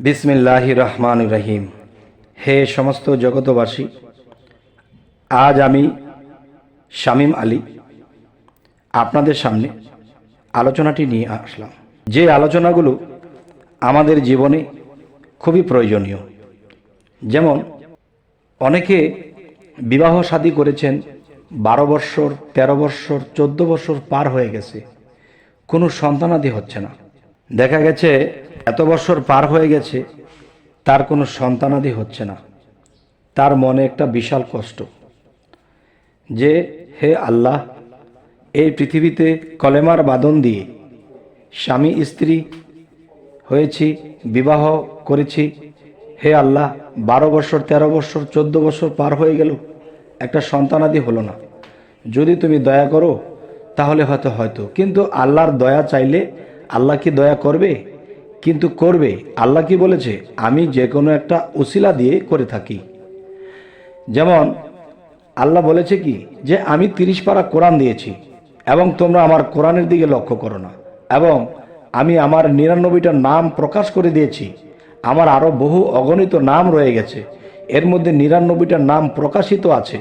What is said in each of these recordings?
বিসমিল্লাহ রহমান রহিম। হে সমস্ত জগতবাসী আজ আমি শামীম আলী আপনাদের সামনে আলোচনাটি নিয়ে আসলাম। যে আলোচনাগুলো আমাদের জীবনে খুবই প্রয়োজনীয়। যেমন, অনেকে বিবাহ শাদী করেছেন, বারো বৎসর, তেরো বৎসর, চোদ্দ বৎসর পার হয়ে গেছে। কোনো সন্তানাদি হচ্ছে না। দেখা গেছে এত বছর পার হয়ে গেছে, তার কোনো সন্তানাদি হচ্ছে না। তার মনে একটা বিশাল কষ্ট যে হে আল্লাহ, এই পৃথিবীতে কলেমার বাদন দিয়ে স্বামী, স্ত্রী হয়েছি, বিবাহ করেছি। হে আল্লাহ, বারো বছর, তেরো বছর, চোদ্দ বছর পার হয়ে গেল, একটা সন্তানাদি হলো না। যদি তুমি দয়া করো, তাহলে হয়তো হয়তো। কিন্তু আল্লাহর দয়া চাইলে আল্লাহ কি দয়া করবে? কিন্তু করবে, আল্লাহ কি বলেছে? আমি যে কোনো একটা উসিলা দিয়ে করে থাকি। যেমন, আল্লাহ বলেছে কি যে, আমি তিরিশ পারা কোরআন দিয়েছি এবং তোমরা আমার কোরআনের দিকে লক্ষ্য করো না। এবং আমি আমার নিরানব্বইটা নাম প্রকাশ করে দিয়েছি। আমার আরও বহু অগণিত নাম রয়ে গেছে। এর মধ্যে নিরানব্বইটা নাম প্রকাশিত আছে।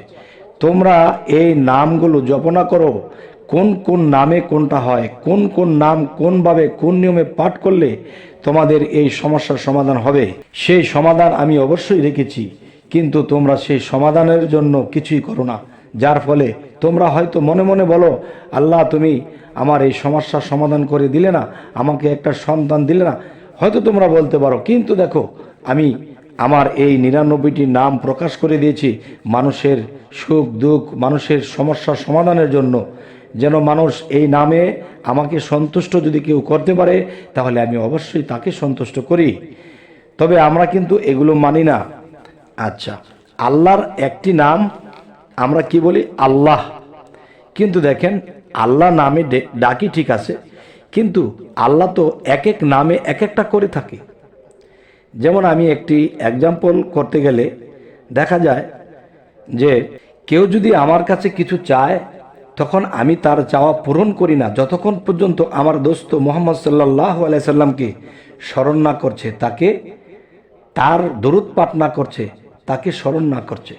তোমরা এই নামগুলো জপনা করো। কোন কোন নামে কোনটা হয়, কোন কোন নাম কোনভাবে কোন নিয়মে পাঠ করলে তোমাদের এই সমস্যার সমাধান হবে। সেই সমাধান আমি অবশ্যই রেখেছি, কিন্তু তোমরা সেই সমাধানের জন্য কিছুই করো না। যার ফলে তোমরা হয়তো মনে মনে বলো, আল্লাহ, তুমি আমার এই সমস্যার সমাধান করে দিলে না, আমাকে একটা সন্তান দিলে না। হয়তো তোমরা বলতে পারো, কিন্তু দেখো, আমি আমার এই নিরানব্বইটি নাম প্রকাশ করে দিয়েছি মানুষের সুখ, দুঃখ, মানুষের সমস্যার সমাধানের জন্য। যেন মানুষ এই নামে আমাকে সন্তুষ্ট যদি কেউ করতে পারে, তাহলে আমি অবশ্যই তাকে সন্তুষ্ট করি। তবে আমরা কিন্তু এগুলো মানি না। আচ্ছা আল্লাহর একটি নাম আমরা কি বলি? আল্লাহ। কিন্তু দেখেন, আল্লাহ নামে ডাকি ঠিক আছে, কিন্তু আল্লাহ তো এক এক নামে এক একটা করে থাকে। যেমন আমি একটি এক্সাম্পল করতে গেলে দেখা যায় যে কেউ যদি আমার কাছে কিছু চায় তখন আমি তার চাওয়া পূরণ করি না। যতক্ষণ পর্যন্ত আমার দোস্ত মোহাম্মদ সাল্লাহ আলাইসাল্লামকে স্মরণ না করছে, তাকে তার দরুদ পাঠ না করছে, তাকে স্মরণ না করছে।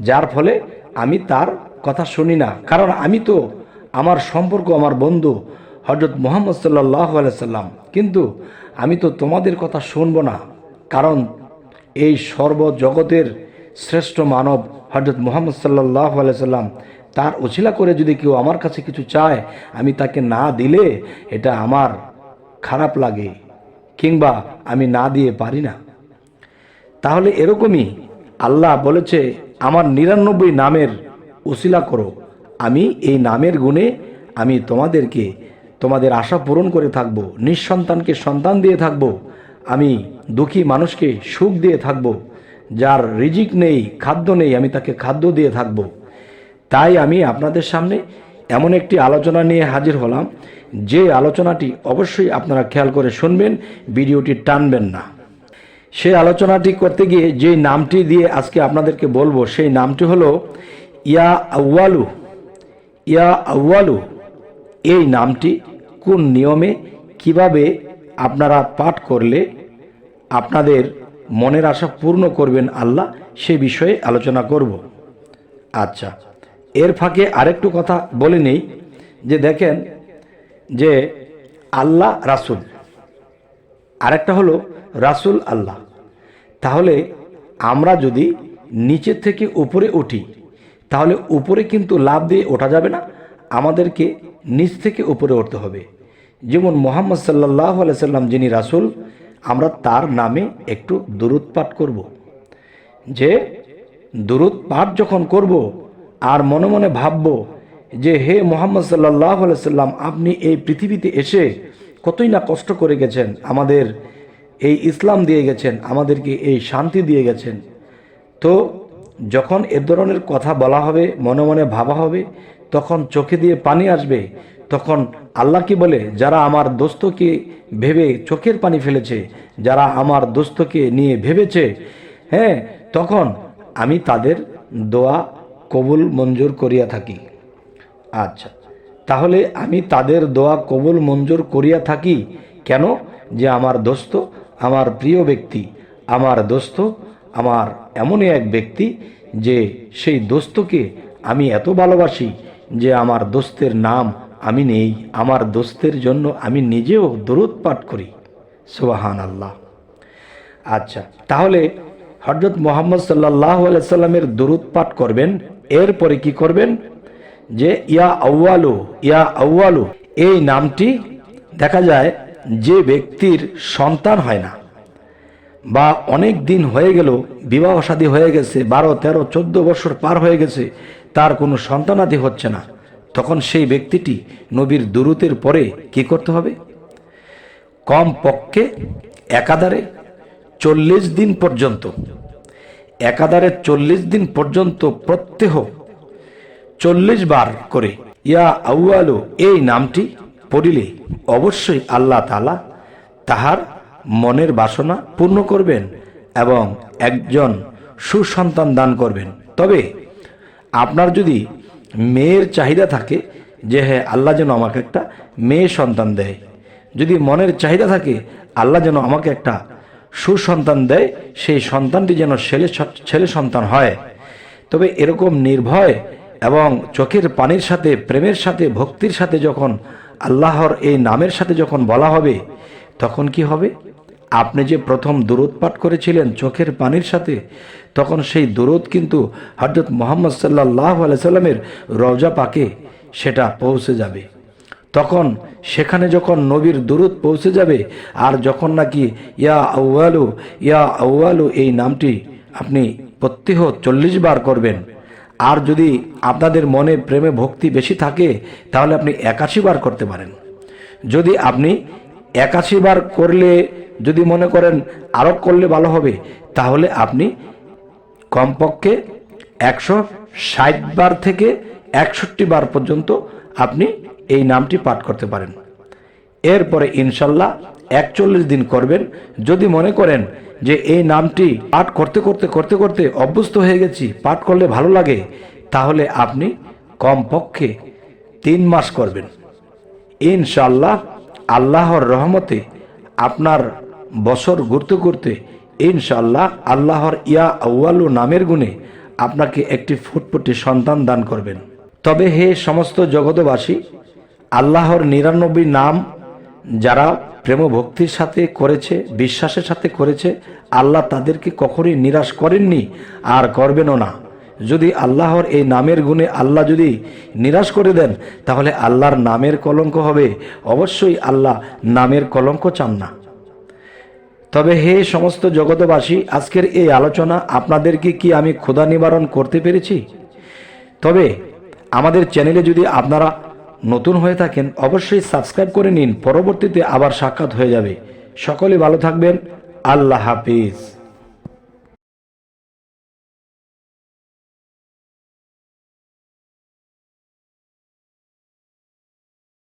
যার ফলে আমি তার কথা শুনি না। কারণ আমি তো আমার সম্পর্ক, আমার বন্ধু হজরত মোহাম্মদ সাল্লাহ সাল্লাম। কিন্তু আমি তো তোমাদের কথা শুনব না। কারণ এই সর্বজগতের শ্রেষ্ঠ মানব হজরত মোহাম্মদ সাল্লাহ সাল্লাম তার অছিলা করে যদি কেউ আমার কাছে কিছু চায়, আমি তাকে না দিলে এটা আমার খারাপ লাগে কিংবা আমি না দিয়ে পারি না। তাহলে এরকমই আল্লাহ বলেছে, আমার নিরানব্বই নামের উসিলা করো। আমি এই নামের গুণে আমি তোমাদেরকে, তোমাদের আশা পূরণ করে থাকব, নিঃসন্তানকে সন্তান দিয়ে থাকব, আমি দুঃখী মানুষকে সুখ দিয়ে থাকব, যার রিজিক নেই, খাদ্য নেই, আমি তাকে খাদ্য দিয়ে থাকব। তাই আমি আপনাদের সামনে এমন একটি আলোচনা নিয়ে হাজির হলাম। যে আলোচনাটি অবশ্যই আপনারা খেয়াল করে শুনবেন, ভিডিওটি টানবেন না। সেই আলোচনাটি করতে গিয়ে যে নামটি দিয়ে আজকে আপনাদেরকে বলব, সেই নামটি হলো ইয়া আউয়ালু। ইয়া আউয়ালু, এই নামটি কোন নিয়মে কীভাবে আপনারা পাঠ করলে আপনাদের মনের আশা পূর্ণ করবেন আল্লাহ, সে বিষয়ে আলোচনা করব। আচ্ছা এর ফাঁকে আরেকটু কথা বলে নেই যে দেখেন যে আল্লাহ রাসুল। আরেকটা হলো রাসুল আল্লাহ। তাহলে আমরা যদি নিচের থেকে উপরে উঠি, তাহলে উপরে কিন্তু লাভ দিয়ে ওঠা যাবে না, আমাদেরকে নিচ থেকে উপরে উঠতে হবে। যেমন মোহাম্মদ সাল্লাহ সাল্লাম যিনি রাসুল, আমরা তার নামে একটু দুরুদ পাঠ করব। যে দুরুদ পাঠ যখন করব আর মনে মনে ভাবব যে হে মোহাম্মদ সাল্লাহ সাল্লাম আপনি এই পৃথিবীতে এসে কতই না কষ্ট করে গেছেন, আমাদের এই ইসলাম দিয়ে গেছেন, আমাদেরকে এই শান্তি দিয়ে গেছেন। তো যখন এ ধরনের কথা বলা হবে, মনে মনে ভাবা হবে, তখন চোখে দিয়ে পানি আসবে, তখন আল্লাহ কি বলে, যারা আমার দোস্তকে ভেবে চোখের পানি ফেলেছে, যারা আমার দোস্তকে নিয়ে ভেবেছে হ্যাঁ তখন আমি তাদের দোয়া কবুল মঞ্জুর করিয়া থাকি। আচ্ছা তাহলে আমি তাদের দোয়া কবুল মঞ্জুর করিয়া থাকি কেন? যে আমার দোস্ত, আমার প্রিয় ব্যক্তি, আমার দোস্ত, আমার এমনই এক ব্যক্তি যে সেই দোস্তকে আমি এত ভালোবাসি যে আমার দোস্তের নাম আমি নেই, আমার দোস্তের জন্য আমি নিজেও দরুদ পাঠ করি। সুবাহান আল্লাহ আচ্ছা তাহলে হজরত মোহাম্মদ সাল্লাহ সাল্লামের দরুদ পাঠ করবেন এরপরে কি করবেন? যে ইয়া আউয়ালু ইয়া আউয়ালু, এই নামটি দেখা যায় যে ব্যক্তির সন্তান হয় না। বা অনেক দিন হয়ে গেল, বিবাহ শাদী হয়ে গেছে, বারো, তেরো, চোদ্দ বছর পার হয়ে গেছে, তার কোনো সন্তানাদি হচ্ছে না। তখন সেই ব্যক্তিটি নবীর দুরুতের পরে কি করতে হবে? কম পক্ষে একাধারে চল্লিশ দিন পর্যন্ত একাধারে চল্লিশ দিন পর্যন্ত প্রত্যেহ চল্লিশ বার করে। ইয়া আউয়ালু, এই নামটি পড়িলে অবশ্যই আল্লাহ তালা তাহার মনের বাসনা পূর্ণ করবেন এবং একজন সুসন্তান দান করবেন। তবে আপনার যদি মেয়ের চাহিদা থাকে যে হ্যাঁ আল্লাহ যেন আমাকে একটা মেয়ে সন্তান দেয়। যদি মনের চাহিদা থাকে, আল্লাহ যেন আমাকে একটা সুসন্তান দেয়, সেই সন্তানটি যেন ছেলে ছেলে সন্তান হয়। তবে এরকম নির্ভয় এবং চোখের পানির সাথে, প্রেমের সাথে, ভক্তির সাথে যখন আল্লাহর এই নামের সাথে যখন বলা হবে, তখন কি হবে? আপনি যে প্রথম দূরত পাঠ করেছিলেন চোখের পানির সাথে, তখন সেই দূরত কিন্তু হজরত মোহাম্মদ সাল্লাহ সাল্লামের রওজা পাকে সেটা পৌঁছে যাবে। তখন সেখানে যখন নবীর দূরত পৌঁছে যাবে, আর যখন নাকি ইয়া আউয়ালু ইয়া আউয়ালু এই নামটি আপনি প্রত্যহ চল্লিশ বার করবেন। আর যদি আপনাদের মনে প্রেমে ভক্তি বেশি থাকে, তাহলে আপনি একাশি বার করতে পারেন। যদি আপনি একাশি বার করলে, যদি মনে করেন আরও করলে ভালো হবে, তাহলে আপনি কমপক্ষে একশো ষাট বার থেকে একষট্টি বার পর্যন্ত আপনি এই নামটি পাঠ করতে পারেন। এরপরে ইনশাল্লাহ একচল্লিশ দিন করবেন। যদি মনে করেন যে এই নামটি পাঠ করতে করতে করতে করতে অভ্যস্ত হয়ে গেছি, পাঠ করলে ভালো লাগে, তাহলে আপনি কমপক্ষে তিন মাস করবেন। ইনশাল্লাহ আল্লাহর রহমতে আপনার বছর ঘুরতে ঘুরতে ইনশাল্লাহ আল্লাহর ইয়া আউয়ালু নামের গুণে আপনাকে একটি ফুটফুটি সন্তান দান করবেন। তবে হে সমস্ত জগতবাসী আল্লাহর নিরানব্বই নাম যারা প্রেম ভক্তির সাথে করেছে, বিশ্বাসের সাথে করেছে, আল্লাহ তাদেরকে কখনোই নিরাশ করেননি আর করবেনও না। যদি আল্লাহর এই নামের গুণে আল্লাহ যদি নিরাশ করে দেন, তাহলে আল্লাহর নামের কলঙ্ক হবে। অবশ্যই আল্লাহ নামের কলঙ্ক চান না। তবে হে সমস্ত জগতবাসী আজকের এই আলোচনা আপনাদেরকে কি আমি ক্ষুধা নিবারণ করতে পেরেছি? তবে আমাদের চ্যানেলে যদি আপনারা নতুন হয়ে থাকেন, অবশ্যই সাবস্ক্রাইব করে নিন। পরবর্তীতে আবার সাক্ষাৎ হয়ে যাবে। সকলে ভালো থাকবেন। আল্লাহ হাফিজ।